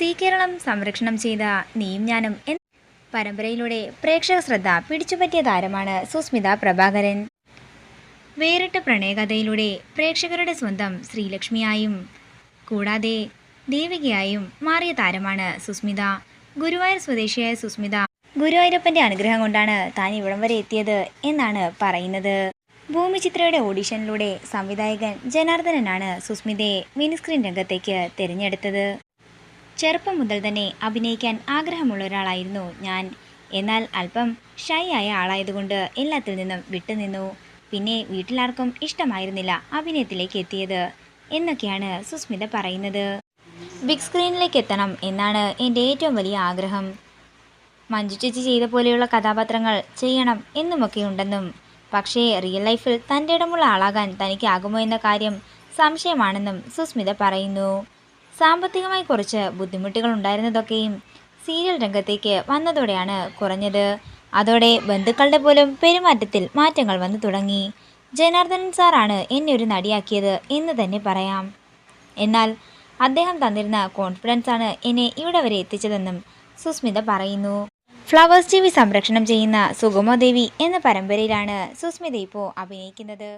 C Keralam സംരക്ഷണം ചെയ്ത നീയും ഞാനും എന്ന പരമ്പരയിലൂടെ പ്രേക്ഷക ശ്രദ്ധ പിടിച്ചുപറ്റിയ താരമാണ് സുസ്മിത പ്രഭാകരൻ. വേറിട്ട പ്രണയകഥയിലൂടെ പ്രേക്ഷകരുടെ സ്വന്തം ശ്രീലക്ഷ്മിയായും കൂടാതെ ദേവികയായും മാറിയ താരമാണ് സുസ്മിത. ഗുരുവായൂർ സ്വദേശിയായ സുസ്മിത ഗുരുവായൂരപ്പന്റെ അനുഗ്രഹം കൊണ്ടാണ് താൻ ഇവിടം വരെ എത്തിയത് എന്നാണ് പറയുന്നത്. ഭൂമി ചിത്രയുടെ ഓഡിഷനിലൂടെ സംവിധായകൻ ജനാർദ്ദനനാണ് സുസ്മിതയെ മിനിസ്ക്രീൻ രംഗത്തേക്ക് തിരഞ്ഞെടുത്തത്. ചെറുപ്പം മുതൽ തന്നെ അഭിനയിക്കാൻ ആഗ്രഹമുള്ള ഒരാളായിരുന്നു ഞാൻ. എന്നാൽ അല്പം ഷൈ ആയ ആളായതുകൊണ്ട് എല്ലാത്തിൽ നിന്നും വിട്ടുനിന്നു. പിന്നെ വീട്ടിലാർക്കും ഇഷ്ടമായിരുന്നില്ല അഭിനയത്തിലേക്ക് എത്തിയത്. എന്നൊക്കെയാണ് സുസ്മിത പറയുന്നത്. ബിഗ് സ്ക്രീനിലേക്ക് എത്തണം എന്നാണ് എന്റെ ഏറ്റവും വലിയ ആഗ്രഹം. മഞ്ജു ചേച്ചി ചെയ്ത പോലെയുള്ള കഥാപാത്രങ്ങൾ ചെയ്യണം എന്നുമൊക്കെ ഉണ്ടെന്നും പക്ഷേ റിയൽ ലൈഫിൽ തന്റെ ഇടമുള്ള ആളാകാൻ തനിക്കാകുമോ എന്ന കാര്യം സംശയമാണെന്നും സുസ്മിത പറയുന്നു. സാമ്പത്തികമായി കുറച്ച് ബുദ്ധിമുട്ടുകൾ ഉണ്ടായിരുന്നതൊക്കെയും സീരിയൽ രംഗത്തേക്ക് വന്നതോടെയാണ് കുറഞ്ഞത്. അതോടെ ബന്ധുക്കളുടെ പോലും പെരുമാറ്റത്തിൽ മാറ്റങ്ങൾ വന്നു തുടങ്ങി. ജനാർദ്ദനൻ സാറാണ് എന്നെ ഒരു നടിയാക്കിയത് എന്ന് തന്നെ പറയാം. എന്നാൽ അദ്ദേഹം തന്നിരുന്ന കോൺഫിഡൻസ് ആണ് എന്നെ ഇവിടെ വരെ എത്തിച്ചതെന്നും സുസ്മിത പറയുന്നു. ഫ്ലവേഴ്സ് ടി സംരക്ഷണം ചെയ്യുന്ന സുഗമോദേവി എന്ന പരമ്പരയിലാണ് സുസ്മിത ഇപ്പോൾ അഭിനയിക്കുന്നത്.